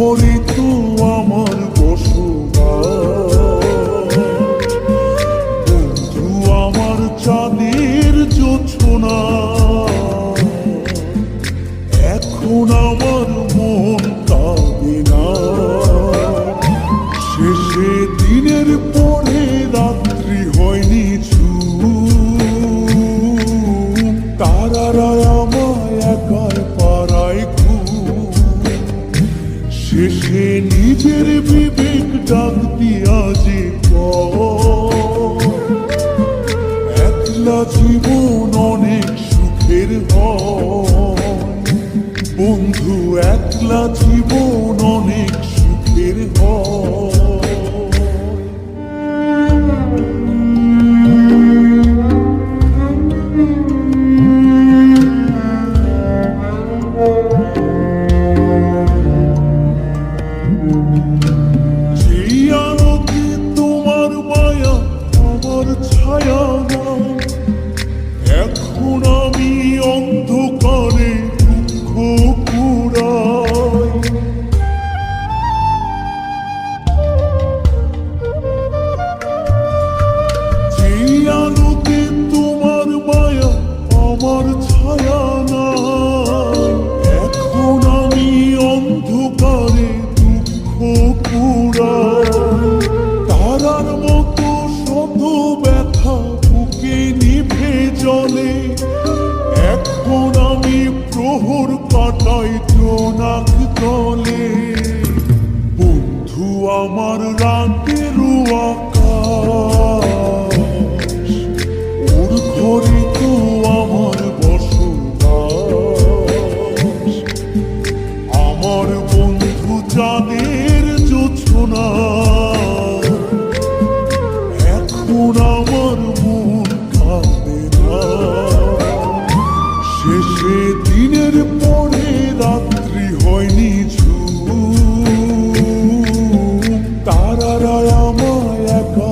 ওর তু আমার পশু বন্ধু আমার চাঁদের শেষে নিজের বিবেক ডাক দিয়া যে একলা জীবন অনেক সুখের হন বন্ধু একলা জীবন দিনের পরে রাত্রি হয়নি ঝু তারারা আমায়